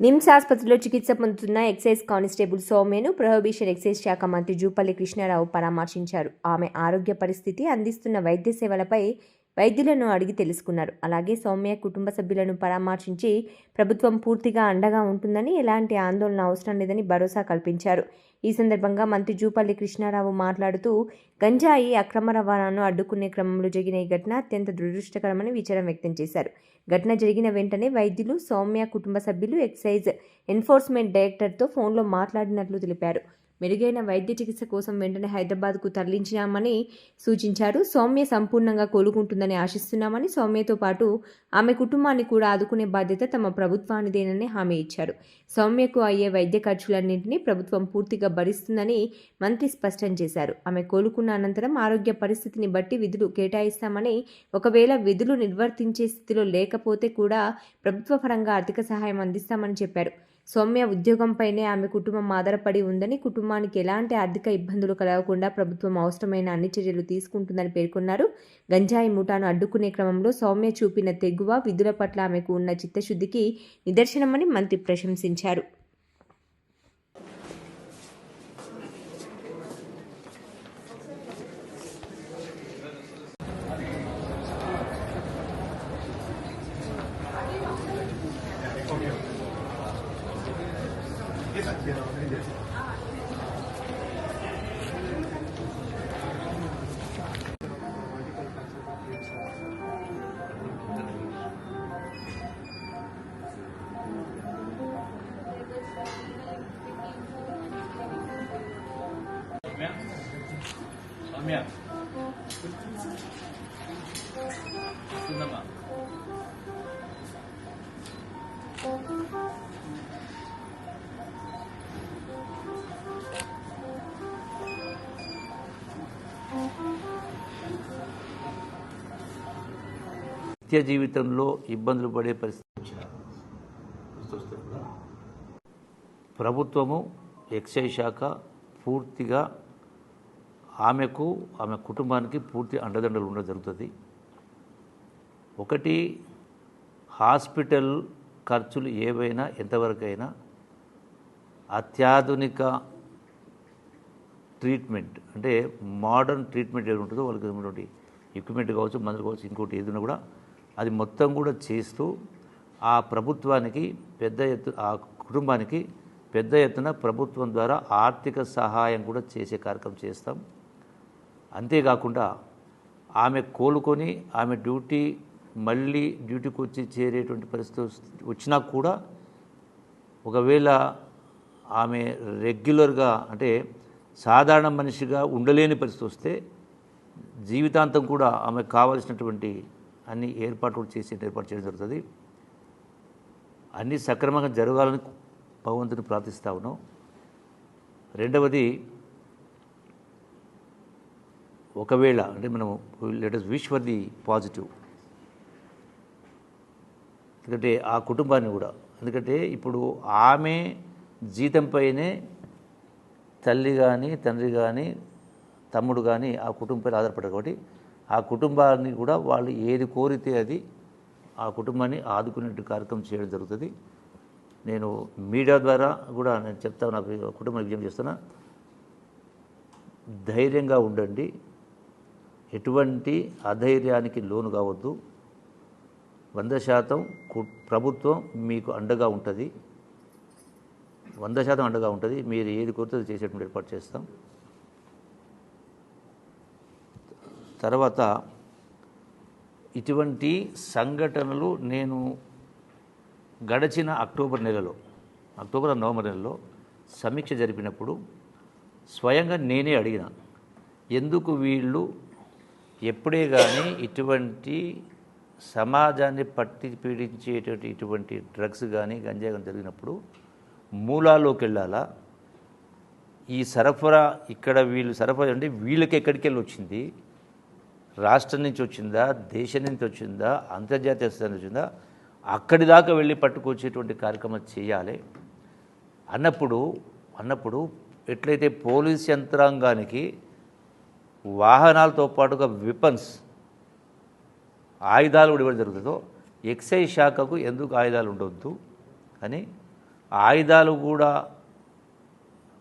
నిమ్స్ ఆసుపత్రిలో చికిత్స పొందుతున్న ఎక్సైజ్ కానిస్టేబుల్ సౌమ్యను ప్రొహిబిషన్ ఎక్సైజ్ శాఖ మంత్రి జూపల్లి కృష్ణారావు పరామర్శించారు. ఆమె ఆరోగ్య పరిస్థితి అందిస్తున్న వైద్య సేవలపై వైద్యులను అడిగి తెలుసుకున్నారు. అలాగే సౌమ్య కుటుంబ సభ్యులను పరామర్శించి ప్రభుత్వం పూర్తిగా అండగా ఉంటుందని ఎలాంటి ఆందోళన అవసరం లేదని భరోసా కల్పించారు. ఈ సందర్భంగా మంత్రి జూపల్లి కృష్ణారావు మాట్లాడుతూ గంజాయి అక్రమ రవాణాను అడ్డుకునే క్రమంలో జరిగిన ఈ ఘటన అత్యంత దురదృష్టకరమని విచారం వ్యక్తం చేశారు. ఘటన జరిగిన వెంటనే వైద్యులు సౌమ్య కుటుంబ సభ్యులు ఎక్సైజ్ ఎన్ఫోర్స్మెంట్ డైరెక్టర్తో ఫోన్లో మాట్లాడినట్లు తెలిపారు. మెరుగైన వైద్య చికిత్స కోసం వెంటనే హైదరాబాద్కు తరలించామని సూచించారు. సౌమ్య సంపూర్ణంగా కోలుకుంటుందని ఆశిస్తున్నామని సౌమ్యతో పాటు ఆమె కుటుంబాన్ని కూడా ఆదుకునే బాధ్యత తమ ప్రభుత్వానిదేనని హామీ ఇచ్చారు. సౌమ్యకు అయ్యే వైద్య ఖర్చులన్నింటినీ ప్రభుత్వం పూర్తిగా భరిస్తుందని మంత్రి స్పష్టం చేశారు. ఆమె కోలుకున్న అనంతరం ఆరోగ్య పరిస్థితిని బట్టి విధులు కేటాయిస్తామని ఒకవేళ విధులు నిర్వర్తించే స్థితిలో లేకపోతే కూడా ప్రభుత్వ పరంగా ఆర్థిక సహాయం అందిస్తామని చెప్పారు. సౌమ్య ఉద్యోగంపైనే ఆమె కుటుంబం ఆధారపడి ఉందని కుటుంబానికి ఎలాంటి ఆర్థిక ఇబ్బందులు కలగకుండా ప్రభుత్వం అవసరమైన అన్ని చర్యలు తీసుకుంటుందని పేర్కొన్నారు. గంజాయి ముఠాను అడ్డుకునే క్రమంలో సౌమ్య చూపిన తెగువ విధుల పట్ల ఆమెకు ఉన్న చిత్తశుద్ధికి నిదర్శనమని మంత్రి ప్రశంసించారు. సౌమ్య సౌమ్య వస్తుందమ్మా నిత్య జీవితంలో ఇబ్బందులు పడే పరిస్థితి ప్రభుత్వము ఎక్సైజ్ శాఖ పూర్తిగా ఆమెకు ఆమె కుటుంబానికి పూర్తి అండదండలు ఉండడం జరుగుతుంది. ఒకటి హాస్పిటల్ ఖర్చులు ఏవైనా ఎంతవరకైనా అత్యాధునిక ట్రీట్మెంట్ అంటే మోడర్న్ ట్రీట్మెంట్ ఏది ఉంటుందో వాళ్ళకి ఉన్నటువంటి ఎక్విప్మెంట్ కావచ్చు మందులు కావచ్చు ఇంకోటి ఏదైనా కూడా అది మొత్తం కూడా చేస్తూ ఆ ప్రభుత్వానికి పెద్ద ఎత్తు ఆ కుటుంబానికి పెద్ద ఎత్తున ప్రభుత్వం ద్వారా ఆర్థిక సహాయం కూడా చేసే కార్యక్రమం చేస్తాం. అంతేకాకుండా ఆమె కోలుకొని ఆమె డ్యూటీ మళ్ళీ డ్యూటీకి వచ్చి చేరేటువంటి పరిస్థితి వచ్చినా కూడా ఒకవేళ ఆమె రెగ్యులర్గా అంటే సాధారణ మనిషిగా ఉండలేని పరిస్థితి వస్తే జీవితాంతం కూడా ఆమెకు కావాల్సినటువంటి అన్ని ఏర్పాట్లు చేసి ఏర్పాటు చేయడం జరుగుతుంది. అన్నీ సక్రమంగా జరగాలని భగవంతుని ప్రార్థిస్తా ఉన్నాం. రెండవది ఒకవేళ అంటే మనం let us wish for the positive. ఎందుకంటే ఆ కుటుంబాన్ని కూడా ఎందుకంటే ఇప్పుడు ఆమె జీతంపైనే తల్లి కానీ తండ్రి కానీ తమ్ముడు కానీ ఆ కుటుంబంపై ఆధారపడ్డారు కాబట్టి ఆ కుటుంబాన్ని కూడా వాళ్ళు ఏది కోరితే అది ఆ కుటుంబాన్ని ఆదుకునేట్టు కార్యక్రమం చేయడం జరుగుతుంది. నేను మీడియా ద్వారా కూడా నేను చెప్తా నాకు కుటుంబానికి విజయం చేస్తున్నా. ధైర్యంగా ఉండండి. ఎటువంటి అధైర్యానికి లోను కావద్దు. వంద శాతం కు- ప్రభుత్వం మీకు అండగా ఉంటుంది. వంద శాతం అండగా ఉంటుంది. మీరు ఏది కోరితే అది చేసేటువంటి ఏర్పాటు చేస్తాం. తర్వాత ఇటువంటి సంఘటనలు నేను గడచిన అక్టోబర్ నెలలో అక్టోబర్ నవంబర్ నెలలో సమీక్ష జరిపినప్పుడు స్వయంగా నేనే అడిగిన ఎందుకు వీళ్ళు ఎప్పుడే కానీ ఇటువంటి సమాజాన్ని పట్టి పీడించేటువంటి ఇటువంటి డ్రగ్స్ కానీ గంజా కానీ జరిగినప్పుడు మూలాల్లోకి వెళ్ళాలా? ఈ సరఫరా ఇక్కడ వీళ్ళు సరఫరా అంటే వీళ్ళకి ఎక్కడికి వెళ్ళి వచ్చింది? రాష్ట్రం నుంచి వచ్చిందా దేశం నుంచి వచ్చిందా అంతర్జాతీయ స్థాయి వచ్చిందా అక్కడి దాకా వెళ్ళి పట్టుకొచ్చేటువంటి కార్యక్రమం చేయాలి. అన్నప్పుడు అన్నప్పుడు ఎట్లయితే పోలీస్ యంత్రాంగానికి వాహనాలతో పాటుగా విపన్స్ ఆయుధాలు కూడా ఇవ్వడం జరుగుతుందో ఎక్సైజ్ శాఖకు ఎందుకు ఆయుధాలు ఉండొద్దు? అని ఆయుధాలు కూడా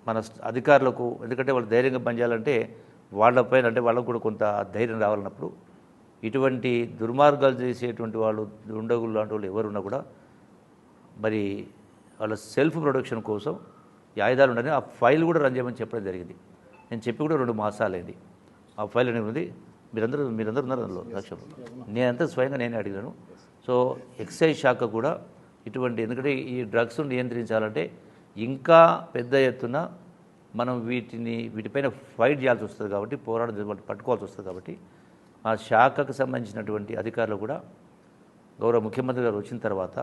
మన అధికారులకు ఎందుకంటే వాళ్ళు ధైర్యంగా పనిచేయాలంటే వాళ్ళపైన అంటే వాళ్ళకు కూడా కొంత ధైర్యం రావాలన్నప్పుడు ఇటువంటి దుర్మార్గాలు చేసేటువంటి వాళ్ళు దుండగులు లాంటి వాళ్ళు ఎవరున్నా కూడా మరి వాళ్ళ సెల్ఫ్ ప్రొడక్షన్ కోసం ఈ ఆయుధాలు ఉండని ఆ ఫైల్ కూడా రన్ చేయమని చెప్పడం జరిగింది. నేను చెప్పి కూడా రెండు మాసాలైంది. ఆ ఫైల్ అనేది ఉంది. మీరందరూ మీరందరూ ఉన్నారు అందులో లక్ష్యంలో నేనంతా స్వయంగా నేనే అడిగాను. సో ఎక్సైజ్ శాఖ కూడా ఇటువంటి ఎందుకంటే ఈ డ్రగ్స్ నియంత్రించాలంటే ఇంకా పెద్ద ఎత్తున మనం వీటిని వీటిపైన ఫైట్ చేయాల్సి వస్తుంది కాబట్టి పోరాటం పట్టుకోవాల్సి వస్తుంది కాబట్టి ఆ శాఖకు సంబంధించినటువంటి అధికారులు కూడా గౌరవ ముఖ్యమంత్రి గారు వచ్చిన తర్వాత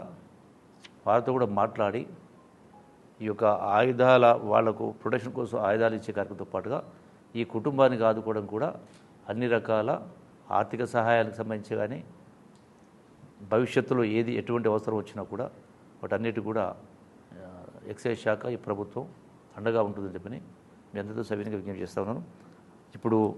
వారితో కూడా మాట్లాడి ఈ యొక్క ఆయుధాల వాళ్ళకు ప్రొటెక్షన్ కోసం ఆయుధాలు ఇచ్చే కార్యక్రమంతో పాటుగా ఈ కుటుంబానికి ఆదుకోవడం కూడా అన్ని రకాల ఆర్థిక సహాయాలకు సంబంధించి కానీ భవిష్యత్తులో ఏది ఎటువంటి అవసరం వచ్చినా కూడా వాటన్నిటి కూడా ఎక్సైజ్ శాఖ ఈ ప్రభుత్వం అండగా ఉంటుందని చెప్పని మీ అందరితో సవినీగా విజ్ఞప్తి చేస్తా ఉన్నాను. ఇప్పుడు